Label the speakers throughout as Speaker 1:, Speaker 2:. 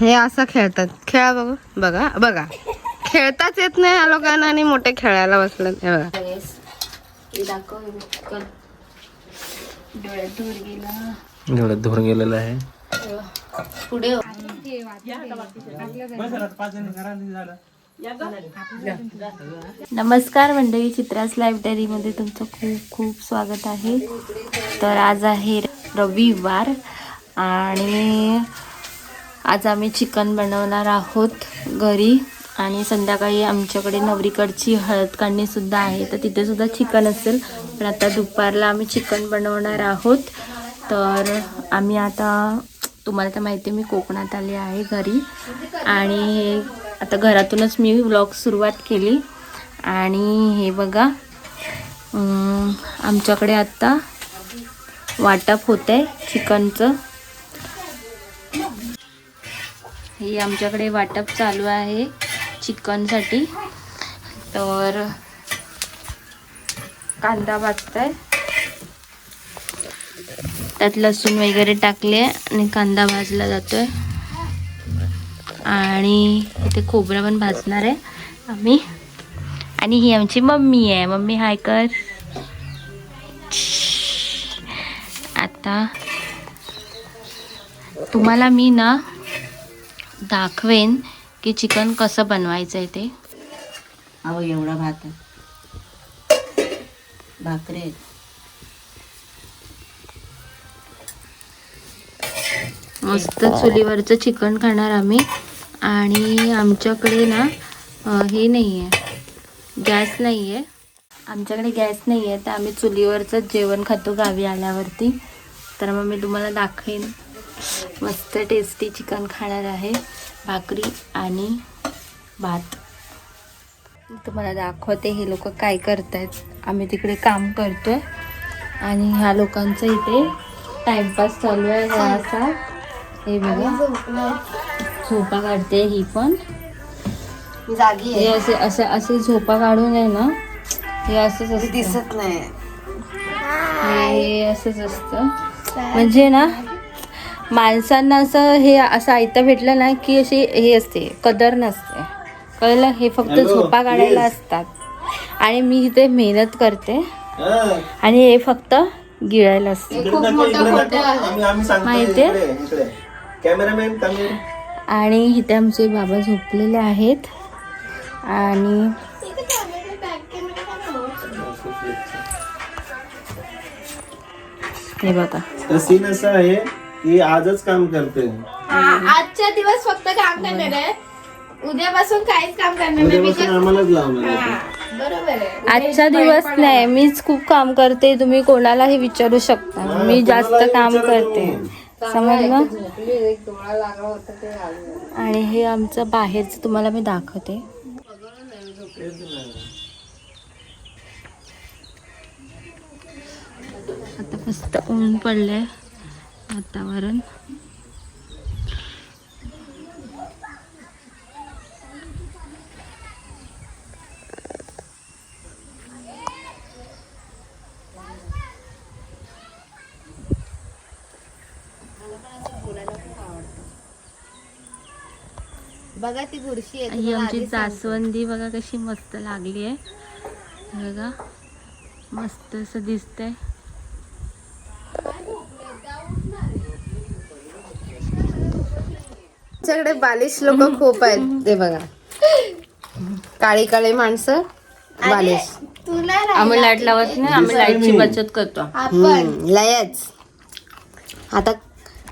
Speaker 1: हे असं खेळतात. खेळा बघू. बघा. बघा. खेळताच येत नाही या लोकांना आणि मोठे खेळायला बसले. हे बघा.
Speaker 2: डोळ्यात धुर गेलेला आहे.
Speaker 1: पुढे
Speaker 3: नमस्कार मंडळी चित्रास लायब्ररीमध्ये तुमचं खूप खूप स्वागत आहे. तर आज आहे रविवार आणि आज आम्ही चिकन बनवणार आहोत घरी आणि संध्याकाळी आमच्याकडे नवरीकडची हळद काढणीसुद्धा आहे. तर तिथेसुद्धा चिकन असेल. पण आता दुपारला आम्ही चिकन बनवणार आहोत. तर आम्ही आता तुम्हाला तर माहिती आहे मी कोकणात आले आहे घरी. आणि हे आता घरातूनच मी व्लॉग सुरुवात केली. आणि हे बघा आमच्याकडे आत्ता वाटप होत आहे चिकनचं. हे आमच्याकडे वाटप चालू आहे चिकनसाठी. तर कांदा भाजताय. त्यात लसूण वगैरे टाकले आणि कांदा भाजला जातोय. आणि इथे खोबरं पण भाजणार आहे आम्ही. आणि ही आमची मम्मी आहे. मम्मी हाय कर. आता तुम्हाला मी ना दाखवेन की चिकन कसं बनवायचं आहे ते.
Speaker 4: अहो एवढा भात भाकरी.
Speaker 3: मस्त चुलीवरचं चिकन खाणार आम्ही. आणि आमच्याकडे ना हे नाही आहे गॅस नाही आहे आमच्याकडे गॅस नाही आहे तर आम्ही चुलीवरचंच जेवण खातो गावी आल्यावरती. तर मग मी तुम्हाला दाखवेन. मस्त टेस्टी चिकन खाणार आहे. भाकरी आणि भात. मी तुम्हाला दाखवते हे लोक काय करतायत. आम्ही तिकडे काम करतोय. आणि ह्या लोकांचं इथे टाइमपास चालू आहे हा असा. हे बघा. झोपा काढते ही पण.
Speaker 1: जागी
Speaker 3: हे असे असे असे झोपा काढून आहे ना हे असंच
Speaker 1: दिसत नाही.
Speaker 3: हे असंच असतं. म्हणजे ना माणसांना असं हे असं आयतं भेटलं ना की अशी हे असते कदर नसते. कळलं? हे फक्त झोपा काढायला असतात. आणि मी इथे मेहनत करते. आणि हे फक्त गिळायला असते.
Speaker 2: कमी
Speaker 3: आणि इथे आमचे बाबा झोपलेले आहेत. आणि हे बघा.
Speaker 2: तर सीन असं आहे की आजच काम करते.
Speaker 5: आजच्या दिवस फक्त काम करणार आहे. उद्यापासून काहीच काम करणार नाही.
Speaker 2: उद्यापासून आम्हालाच लावणार आहे.
Speaker 5: बरोबर आहे.
Speaker 3: आजचा दिवस नाही मीच खूप काम करते तुम्ही कोणालाही विचारू शकता. मी जास्त काम करते. समजलं? आणि हे आमचं बाहेरचं तुम्हाला मी दाखवते. आता मस्त ऊन पडलंय. वातावरण.
Speaker 5: बघा ती बुरशी आहे
Speaker 3: ही आमची जास्वंदी बघा कशी मस्त लागली आहे बघा मस्त असं दिसतंय.
Speaker 1: आमच्याकडे बालिश लोक खूप आहेत. ते बघा. काळी काळी माणसं बालिश.
Speaker 3: आम्ही लाइट लावत नाही आम्ही लाईटची बचत करतो.
Speaker 1: हम्म, लयच. आता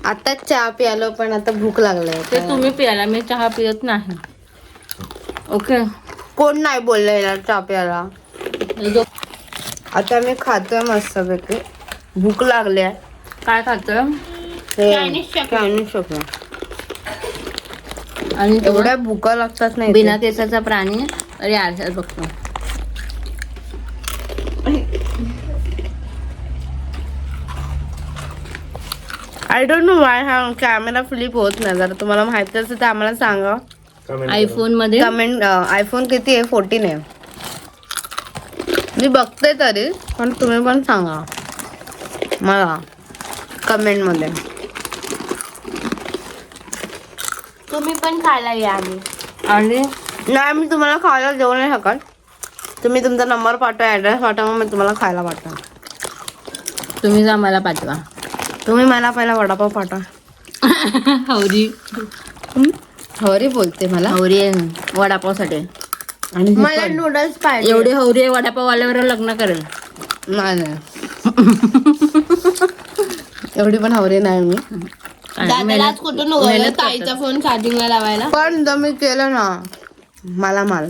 Speaker 1: आताच चहा प्यालो पण आता भूक लागलाय.
Speaker 3: ते तुम्ही प्यायला मी चहा पित नाही. ओके
Speaker 1: कोण नाही बोललं याला चहा प्यायला?
Speaker 3: जो-
Speaker 1: आता मी खातोय मस्त पैकी भूक लागली आहे
Speaker 3: काय खातोय?
Speaker 1: चायनीज शॉपिंग
Speaker 3: आणि
Speaker 1: एवढ्या भुका लागतात नाही
Speaker 3: बिना केसाचा प्राणी अरे आरशात बघतो.
Speaker 1: आय डोंट नो वाय हा कॅमेरा फ्लिप होत नाही. जर तुम्हाला माहिती असेल तर आम्हाला सांगा.
Speaker 3: आयफोनमध्ये?
Speaker 1: कमेंट आयफोन किती आहे? फोर्टीन आहे. मी बघते तरी पण तुम्ही पण सांगा. मला कमेंटमध्ये
Speaker 3: तुम्ही पण खायला या आम्ही
Speaker 1: आणि? नाही मी तुम्हाला खायला देऊ नाही शकत. तुम्ही तुमचा नंबर पाठवा ॲड्रेस पाठवा मग मी तुम्हाला खायला पाठवा
Speaker 3: तुम्हीच आम्हाला पाठवा.
Speaker 1: तुम्ही मला पहिला वडापाव पाठवा.
Speaker 3: हवरी
Speaker 1: हवरी बोलते मला.
Speaker 3: हवरी आहे. वडापावसाठी.
Speaker 1: आणि मला नूडल्स पाहिजे.
Speaker 3: एवढी हवरी आहे वडापाव आल्यावर लग्न करेल.
Speaker 1: नाही नाही. एवढी पण हवरी नाही मी.
Speaker 5: दादालाच कुठून उघडलं ताईचा फोन चार्जिंगला लावायला.
Speaker 1: पण जर मी केलं ना मला माल.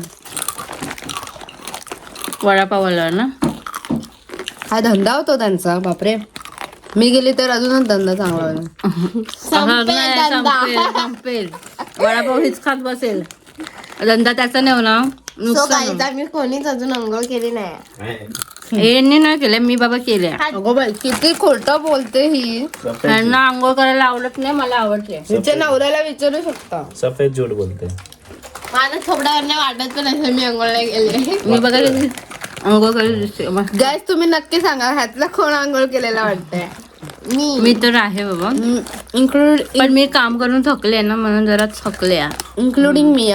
Speaker 3: वडापाव ना?
Speaker 1: हा धंदा होतो त्यांचा बापरे. मी गेली तर अजूनच धंदा चांगला
Speaker 3: नाही, संपेल संपेल वडापाव हेच खात बसेल. धंदा त्याचा नाही होणार.
Speaker 5: सो
Speaker 3: नुकसान
Speaker 5: आम्ही कोणीच अजून अंघोळ केली नाही.
Speaker 3: यांनी नाही केल्या मी बाबा केल्या.
Speaker 1: अगो बाई किती खोटं बोलते ही.
Speaker 3: त्यांना आंघोळ करायला आवडत नाही मला आवडते.
Speaker 1: तिच्या नवऱ्याला विचारू शकता.
Speaker 2: सफेद झूट बोलते.
Speaker 5: माझं थोड्यावर वाटत पण असेल मी अंघोळ नाही केली.
Speaker 3: मी बघा आंघोळ करायला दिसते
Speaker 1: गॅस तुम्ही नक्की सांगा ह्यातला कोण आंघोळ केलेला वाटतंय?
Speaker 5: मी.
Speaker 3: मी तर आहे बाबा.
Speaker 1: इन्क्लूड
Speaker 3: पण मी काम करून थकले ना म्हणून जरा थकले आहे.
Speaker 1: इन्क्लुडिंग मी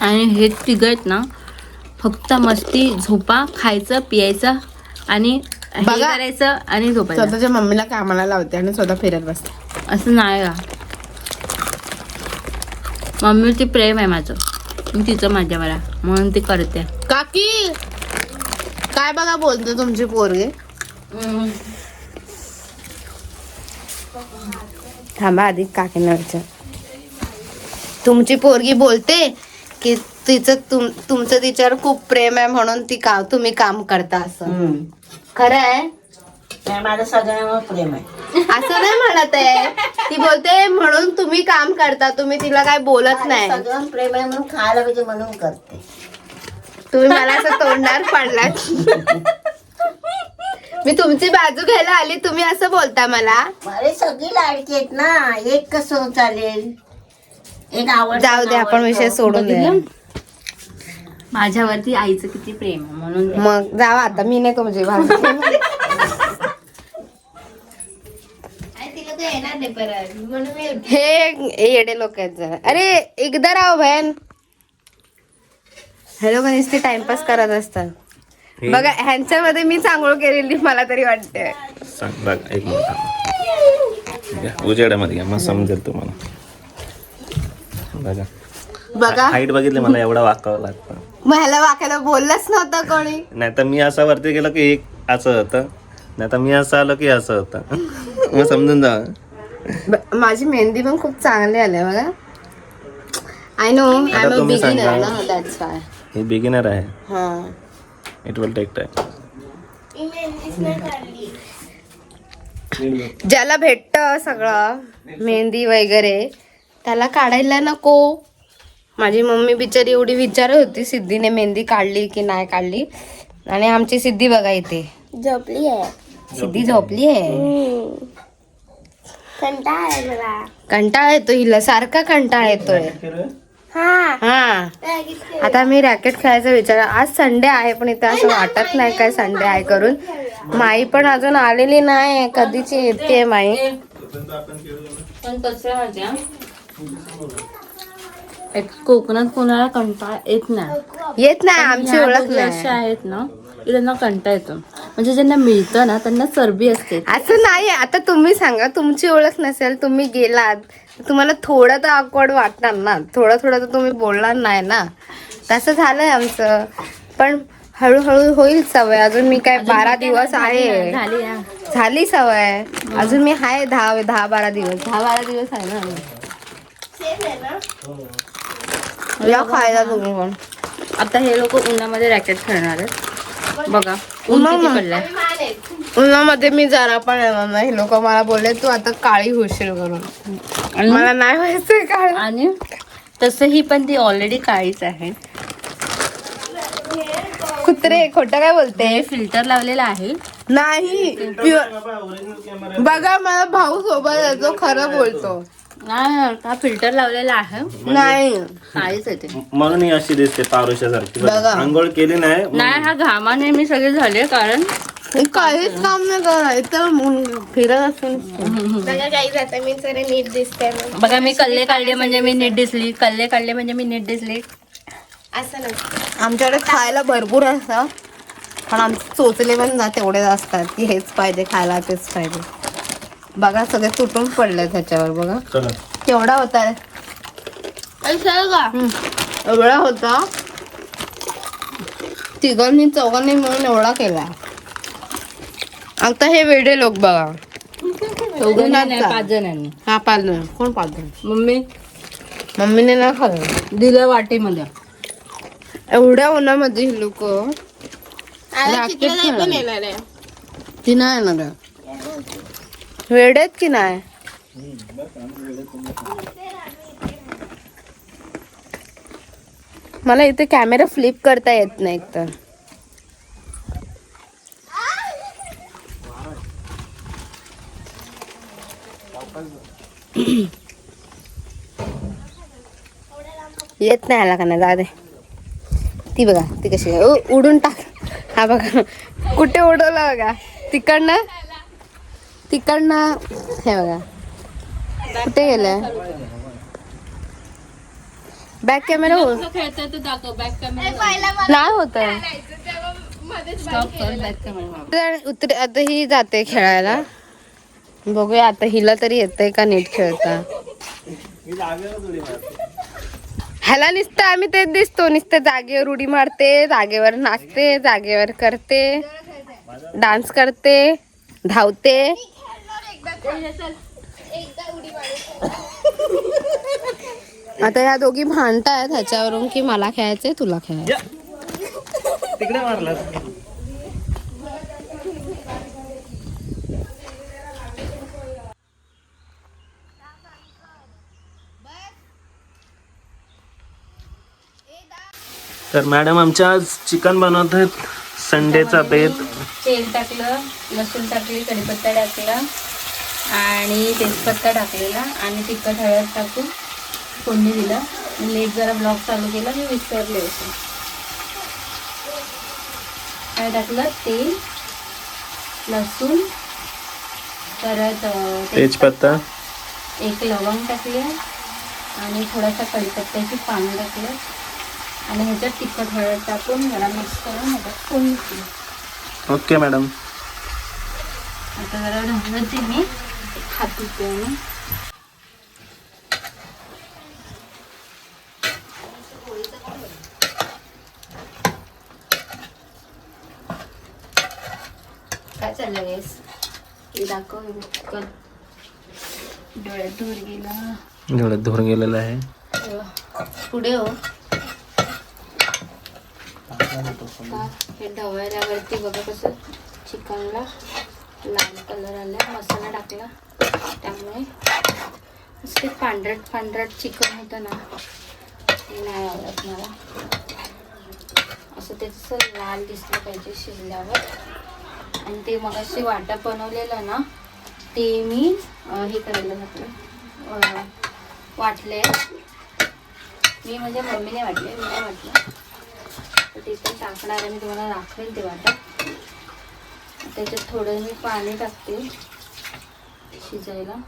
Speaker 3: आणि हे तिघ आहेत ना फक्त मस्ती झोपा खायचं पियायचं आणि हे
Speaker 1: बघा.
Speaker 3: करायचं आणि झोपायचं.
Speaker 1: स्वतःच्या मम्मीला कामाला लावते आणि स्वतः फिरत बसते.
Speaker 3: असं नाही का? मम्मीवरती प्रेम आहे माझं. तिचं माझ्यावर आहे. म्हणून ती करते.
Speaker 1: काकी! काय बघा बोलते तुमची पोरगी? थांबा आधी काकींना विचार. तुमची पोरगी बोलते की तिचं तुम तुमचं तिच्यावर खूप प्रेम आहे म्हणून ती का तुम्ही काम करता असं. खरं आहे
Speaker 4: नाही माझं सगळ्यांवर प्रेम आहे.
Speaker 1: असं नाही म्हणत आहे. ती बोलते म्हणून तुम्ही काम करता तुम्ही तिला काय बोलत नाही.
Speaker 4: सगळ्यांवर प्रेम आहे म्हणून खायला पाहिजे म्हणून करते.
Speaker 1: तुम्ही मला असं तोंडावर पाडलात. मी तुमची बाजू घ्यायला आली तुम्ही असं बोलता मला.
Speaker 4: अरे सगळी लाडकी आहेत ना एक कसं चालेल? एक आवड
Speaker 1: जाऊ दे आपण विषय सोडून दे
Speaker 3: माझ्यावरती आईचं किती प्रेम आहे म्हणून ते-
Speaker 1: मग जावा आता मी नाही तुमची बाजू घेणार.
Speaker 5: तिला तो येणार नाही परत. म्हणून मी
Speaker 1: हे येडे लोक आहेत जरा. अरे एकदा राव बहन हे लोक नुसते टाइमपास करत असतात. बघा ह्यांच्यामध्ये मी चांगलं केलेली मला तरी वाटते
Speaker 2: सांग बघ एक मिनिट घ्या, उजेडामध्ये घ्या मग समजेल तुम्हाला. बघा.
Speaker 1: बघा.
Speaker 2: हाईट बघितली मला एवढा वाकावं लागतं.
Speaker 1: ह्याला वाकायला बोललंच नव्हतं कोणी.
Speaker 2: नाही तर मी असं वरती गेलो की एक असं होतं. नाही तर मी असं आलो की असं होतं. मग समजून जा.
Speaker 1: ब- माझी मेहंदी पण खूप चांगली आली बघा. आय नो आय एम
Speaker 2: तुम्ही
Speaker 1: बिगिनर
Speaker 2: सांगा.
Speaker 1: ना दॅट्स वाय
Speaker 2: हे बिगिनर आहे.
Speaker 1: हा.
Speaker 2: इट विल टेक टाइम
Speaker 1: ज्याला भेटत सगळं मेहंदी वगैरे त्याला काढायला नको. माझी मम्मी बिचारी एवढी विचारत होती सिद्धीने मेहंदी काढली की नाही काढली? आणि आमची सिद्धी बघा इथे.
Speaker 5: झोपली आहे.
Speaker 1: सिद्धी झोपली आहे.
Speaker 5: कंटाळा आहे मला
Speaker 1: कंटाळा येतो हिला सारखा कंटाळा येतोय.
Speaker 5: हा.
Speaker 1: हा. आता मी रॅकेट खेळायचा विचार आज संडे आहे पण इथे असं वाटत नाही काय संडे आहे करून. माई पण अजून आलेली नाही कधीची येते माई?
Speaker 3: पण कसं माहिती आहे? एक कोकणात कोणाला कंटाळा येत नाही.
Speaker 1: येत नाही आमची ओळख नाही.
Speaker 3: आहेत ना की त्यांना कंटाळा येतो. म्हणजे ज्यांना मिळतं ना त्यांना चरबी असते.
Speaker 1: असं नाही आता तुम्ही सांगा तुमची ओळख नसेल तुम्ही गेलात तुम्हाला थोडं तर ऑकवर्ड वाटणार ना. थोडं थोडं तर तुम्ही बोलणार नाही ना. तसं झालंय आमचं. पण हळूहळू होईल सवय. अजून मी काय बारा दिवस आहे.
Speaker 3: झाली
Speaker 1: सवय. अजून मी आहे दहा दहा बारा दिवस. दहा बारा दिवस आहे ना. या खायला तुम्ही पण.
Speaker 3: आता हे लोक उन्हामध्ये रॅकेट खेळणार आहेत. बघा ऊन किती पडलंय.
Speaker 1: उन्हामध्ये मी जरा पण येणार नाही. लोक मला बोलले तू आता काळी होशील करून
Speaker 3: आणि?
Speaker 1: मला नाही व्हायचंय काळ.
Speaker 3: आणि? तसंही पण ती ऑलरेडी काळीच आहे.
Speaker 1: कुत्रे खोटं काय बोलते?
Speaker 3: फिल्टर लावलेलं आहे.
Speaker 1: नाही बघा मला भाऊ सोबत जो खरं बोलतो.
Speaker 3: नाही हा फिल्टर लावलेला आहे?
Speaker 1: नाही.
Speaker 3: काहीच येते
Speaker 2: म्हणून ही अशी दिसते पारुशासारखी
Speaker 1: बघा.
Speaker 2: आंघोळ केली नाही
Speaker 3: नाही हा घामाने मी सगळे झाले कारण
Speaker 1: हे काहीच काम नाही करायचं फिरत असून
Speaker 5: बघा काही जातं मी जरा नीट दिसते मग.
Speaker 3: बघा मी कल्ले काढले म्हणजे मी नीट दिसली. कल्ले काढले म्हणजे मी नीट दिसली.
Speaker 5: असं नसतं
Speaker 1: आमच्याकडे खायला भरपूर असतं पण आमचे चोचले पण ना तेवढेच असतात की हेच पाहिजे खायला तेच पाहिजे. बघा सगळे तुटून पडले त्याच्यावर बघा.
Speaker 2: चला.
Speaker 1: केवढा होता रे? एवढा होता? तिघांनी चौघांनी मिळून एवढा केला. आता हे वेडे लोक बघा.
Speaker 3: पाच जणांनी.
Speaker 1: हा पाच जण. कोण पाच जण?
Speaker 3: मम्मी.
Speaker 1: मम्मीने ना खाल्लं.
Speaker 3: दिलं वाटीमध्ये.
Speaker 1: एवढ्या उन्हामध्ये ही लोक ती नाही येणार आहे. आहेत की नाही? मला इथे कॅमेरा फ्लिप करता येत नाही एकतर येत नाही आला का नाही? जा दे. ती बघा ती कशी उडून टाक. हा बघा. कुठे उडवला बघा? तिकडनं? तिकडनं हे बघा. कुठे गेलं बॅक कॅमेरा हो
Speaker 3: खेळतोय तो दाखव बॅक कॅमेरा
Speaker 1: नाही होत उतर आता ही जाते खेळायला. बघूया आता हिला तरी येतंय का नीट खेळता? ह्याला नुसतं आम्ही तेच दिसतो. नुसतं जागेवर उडी मारते जागेवर नाचते जागेवर करते डान्स करते धावते. आता ह्या दोघी भांडतायत ह्याच्यावरून की मला खेळायचंय तुला खेळायचं
Speaker 2: तिकडे मारला तर मॅडम आमच्या आज चिकन बनवत आहेत. संडेचा बेत.
Speaker 3: तेल टाकलं लसूण टाकली कढीपत्ता टाकला. आणि तेजपत्ता टाकलेला आणि तिखट हळद टाकून फोडणी दिलं. लेट जरा ब्लॉग चालू केला मी विसरले होते. काय टाकलं तेल लसूण परत
Speaker 2: तेजपत्ता.
Speaker 3: एक लवंग टाकली आणि थोडासा कढीपत्त्याची पानं टाकलं. आणि ह्याच्यात तिखट हळद टाकून जरा मिक्स करून ह्याच्यात फोडणी दिली.
Speaker 2: Okay madam.
Speaker 3: आता जरा ढवळते मी हात पिऊन काय चाललं दाखव डोळ्यात धूर गेला
Speaker 2: एवढं धुर गेलेलं आहे.
Speaker 3: पुढे हो हे ढवळल्यावरती बघा कसं चिकनला. लाल कलर आला मसाला टाकला. त्यामुळे ते पांढरट पांढरट चिकन होतं ना ते नाही आवडत मला. असं त्याचं लाल दिसलं पाहिजे शिजल्यावर. आणि ते मग असे वाटा बनवलेलं ना ते मी हे करायला घातलं. वाटले मी म्हणजे मम्मीने वाटले मी नाही वाटलं. तर ते पण टाकणार आहे मी तुम्हाला दाखवेल ते वाटप. त्याच्यात थोडं मी पाणी टाकते शिजायला.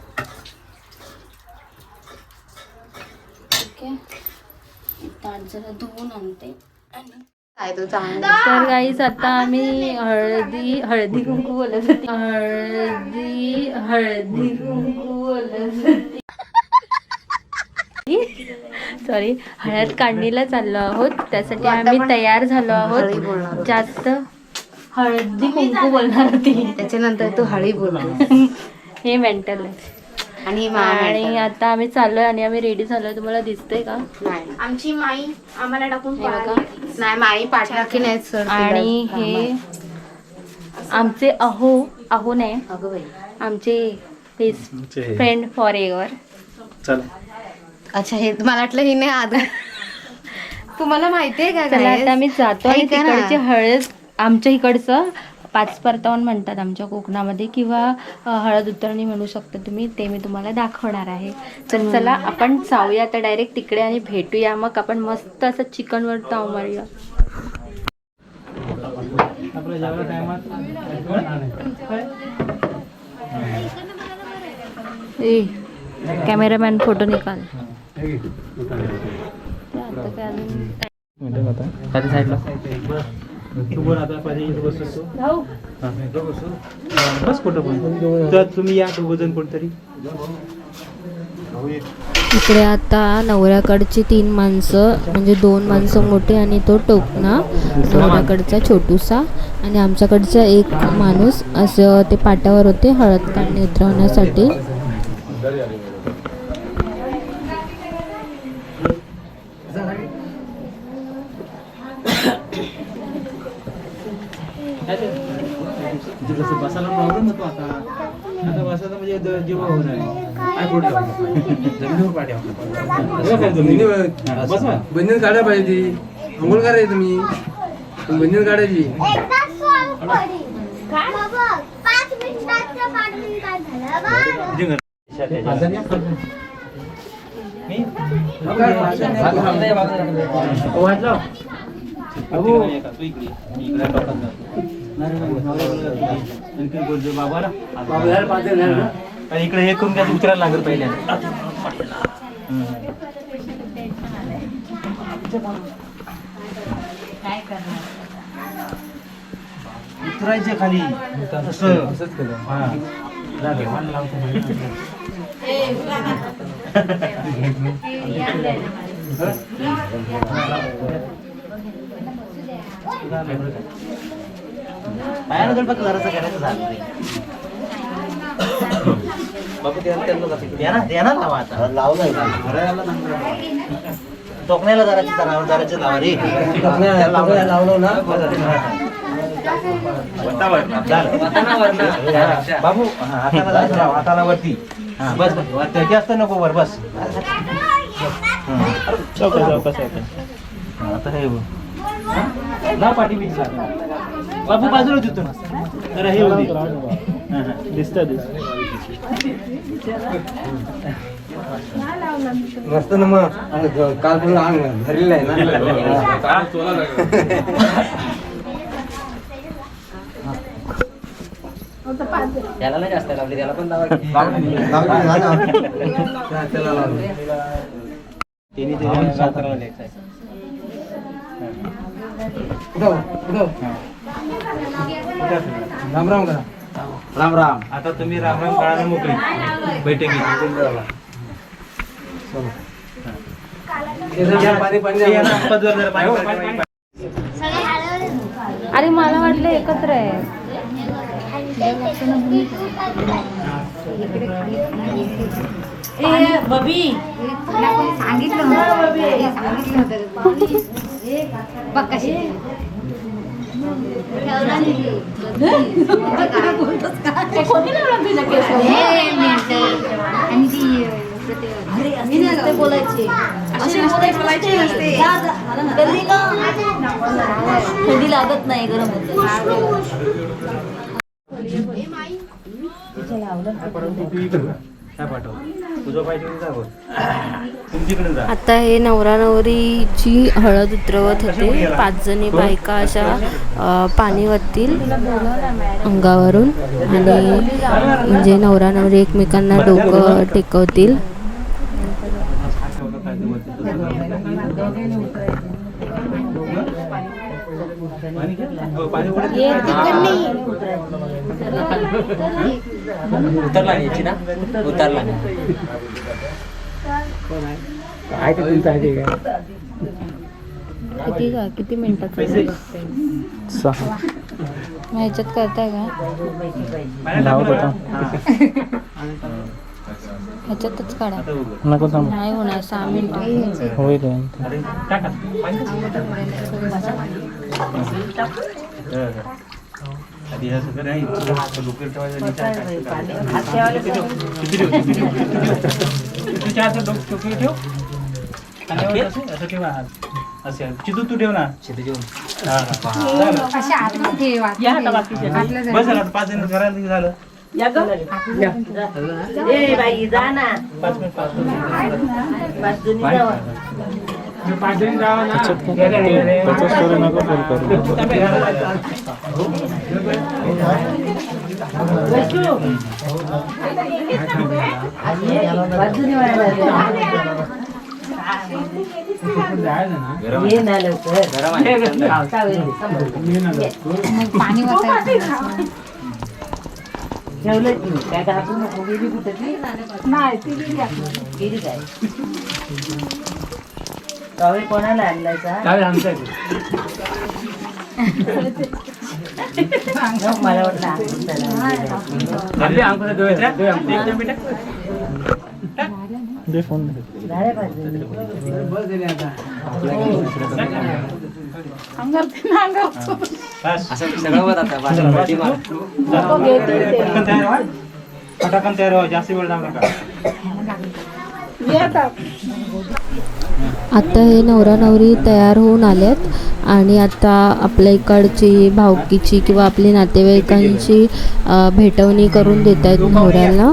Speaker 3: जरा धुवून आणते. तर गाईच आता आम्ही हळदी हळदी कुंकू बोलत होती. हळदी हळदी कुंकू बोलत होती. सॉरी हळद काढणीला चाललो आहोत. त्यासाठी आम्ही तयार झालो आहोत. जास्त हळदी कुंकू बोलणार होती.
Speaker 1: त्याच्यानंतर तू हळी बोल.
Speaker 3: हे. मेंटल आहे.
Speaker 1: आणि
Speaker 3: आणि आता आम्ही चाललोय आणि आम्ही रेडी झालोय. तुम्हाला दिसतंय का?
Speaker 1: नाही.
Speaker 5: आमची माई आम्हाला टाकून
Speaker 3: हे
Speaker 1: नाही माई पाठराखी नाही सर.
Speaker 3: आणि हे आमचे अहो अहो नाही
Speaker 1: अगं बाई.
Speaker 3: आमचे बेस्ट फ्रेंड फॉर एव्हर
Speaker 2: चला.
Speaker 1: अच्छा हे मला वाटलं हिने आधी तुम्हाला माहितीये का?
Speaker 3: आता आम्ही जातो आणि. तिकडची हळद आमच्या इकडचं पाच परतावण म्हणतात आमच्या कोकणामध्ये किंवा हळद उतरणी म्हणू शकता तुम्ही ते मी तुम्हाला दाखवणार आहे. तर चला आपण जाऊया तर डायरेक्ट तिकडे आणि भेटूया. मग आपण मस्त असं चिकनवर ताव मारूया. ए कॅमेरामॅन फोटो निकाल. आता काय अजून?
Speaker 6: बस कुठं पण. तर तुम्ही या कोणतरी.
Speaker 3: इकडे आता नवऱ्याकडची तीन माणसं म्हणजे दोन माणसं मोठे आणि तो टोकना नवऱ्याकडचा छोटूसा आणि आमच्याकडचा एक माणूस. असं ते पाट्यावर होते हळद काढणे उतरवण्यासाठी
Speaker 6: जसं बसायला प्रॉब्लेम होतो आता आता बसायला म्हणजे जेव्हा होणार
Speaker 7: बंधन काढायला पाहिजे ती. अंघोळ करायची तुम्ही. बंधन काढायची.
Speaker 6: वाटलं अहो इकडे हे करून त्यात उतरायला लागेल पहिले. उतरायचे खाली.
Speaker 7: केलं
Speaker 6: हा. पायाला फक्त जरासं करायचं झालं. द्या त्यांना जाते. द्या ना द्या ना लावा आता? लावलाय टोकण्याला जराची जरा जराची लावा रे.
Speaker 7: लावलं ना.
Speaker 6: झालं. बाबू हा, हाताला जायचं लावा, हाताला वरती हा, बस बस. वरती जास्त नको वर बस. हा, आता हे बघ. लाव पाठी मी बाबू बाजूला जरा हे दिसत
Speaker 7: मस्त ना मग. काल पूर्ण अंग भरलेलं आहे ना.
Speaker 6: त्याला नाही जास्त लावली त्याला पण. तिने.
Speaker 7: राम राम करा.
Speaker 6: राम राम. आता तुम्ही राम राम काळाला मोकळी. बैठकी
Speaker 7: हे जरा पाणी पाणी द्या.
Speaker 6: पदवर जरा पाणी- पाणी-
Speaker 3: आहे
Speaker 8: थंडी लागत नाही गरम होत
Speaker 6: तुझं पाहिजे जा बघ. तुमच्याकडे जा.
Speaker 3: आता हे नवरा नवरीची हळद उतरवत होते. पाच जणी बायका अशा पाणी वतील अंगावरून आणि म्हणजे नवरा नवरी एकमेकांना डोकं टेकवतील.
Speaker 6: पाणी घे. हो, पाणी उडत उतरला नाही. याची ना उतरला नाही
Speaker 3: किती का? किती मिनिटाचं मग ह्याच्यात करताय का? ह्याच्यातच काढा.
Speaker 6: नको थांब.
Speaker 3: नाही होणार सहा मिनिटं.
Speaker 6: होईल टाका. आधी सगळं नाही डोक्यावर ठेवायचं आणि चहा टाकायचं. किती ठेव? किती ठेव? किती ठेव? किती ठेव? तू चहाचं डोक- डोक्यावर ठेव. असं असं असं. चितू तू ठेव ना. या आता बाकीचे बस आता पाच जण घरात झालं?
Speaker 4: ए बाई जा ना.
Speaker 6: पाच मिनिट पाच मिनिट.
Speaker 4: पाच जणी जावा.
Speaker 6: पाच जण जावा ना गेले, गेले. टप्पे घरात जायचं. जायचं ना.
Speaker 4: ये ना लवकर
Speaker 6: हे कसं घाल.
Speaker 4: ठेवलं काय नको गेली कुठे नाही ती गेली काय कवे कोणाला आणलाय का
Speaker 6: चालेल, आमचं आहे.
Speaker 4: मग मला वाटलं त्याला. झाले पाहिजे.
Speaker 7: सगळं आता पाठी मार.
Speaker 6: पटकन तयार व्हा. व्हा जास्त वेळ लागू नका
Speaker 9: आता हे नवरा नवरी तयार होऊन आलेत आणि आता आपल्या इकडची भावकीची किंवा आपली नातेवाईकांची भेटवणी करून देत आहेत नवऱ्याला.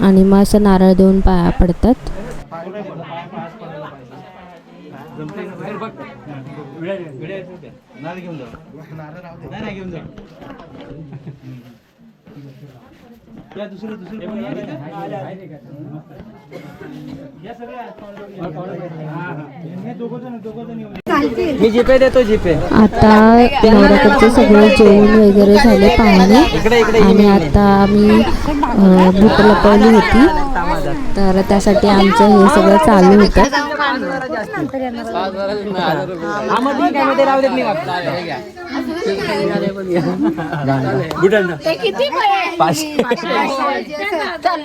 Speaker 9: आणि मग असं नारळ देऊन पाया पडतात.
Speaker 6: नारळ घेऊन जाऊ नाही नाही घेऊन जाऊ या दुसरं दुसरं कोणी या तिथे? या सगळ्या. हे दोघं जण दोघं जण येऊन या.
Speaker 7: मी जीपे देतो जीपे.
Speaker 9: आता नवरात्राचे सगळे जेवण वगैरे झाले पाहुणे. आणि आता आम्ही भूक लपवली होती. तर त्यासाठी आमचं हे सगळं चालू होतं.
Speaker 7: हा मग ठीक आहे मग ते राहू देत नाही बुटांना
Speaker 5: ते किती चल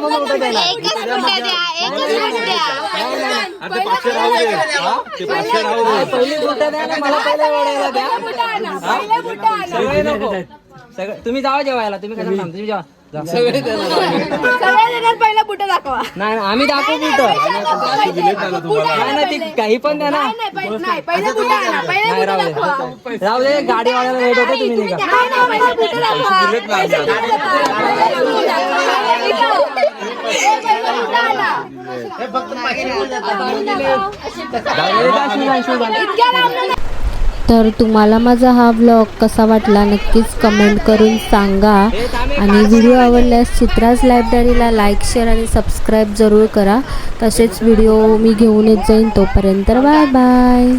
Speaker 7: हे? पाचशे हे. पहिले हे बुटं द्या ना मला पहिले ओढायला द्या. सगळे नको. सगळे तुम्ही जावा जेवायला तुम्ही कसं थांबता? तुम्ही जेवा. जा.
Speaker 5: पहिला बुट दाखवा.
Speaker 7: नाही नाही, आम्ही दाखवू नाही ना ती काही पण द्या ना.
Speaker 5: नाही पहि- नाही पहिले बुट आणा पहिले
Speaker 7: नाही
Speaker 5: बुट
Speaker 7: राहू
Speaker 5: दाखवा.
Speaker 7: दे राहू दे गाडीवाल्याला लेट होते तुम्ही निघा.
Speaker 5: नाही नाही पहिले बुट दाखवा. पैसे दिले दाखवा. पहिले बुट दाखवा. पहिले बुट आणा. इतक्या लांब नाही.
Speaker 9: तर तुम्हाला माझा हा ब्लॉग कसा वाटला नक्कीच कमेंट करून सांगा. आणि व्हिडिओ आवडल्यास चित्राज लायब्ररीला लाईक शेअर आणि सबस्क्राईब जरूर करा. तसेच व्हिडिओ मी घेऊन येत जाईन तोपर्यंत. Bye bye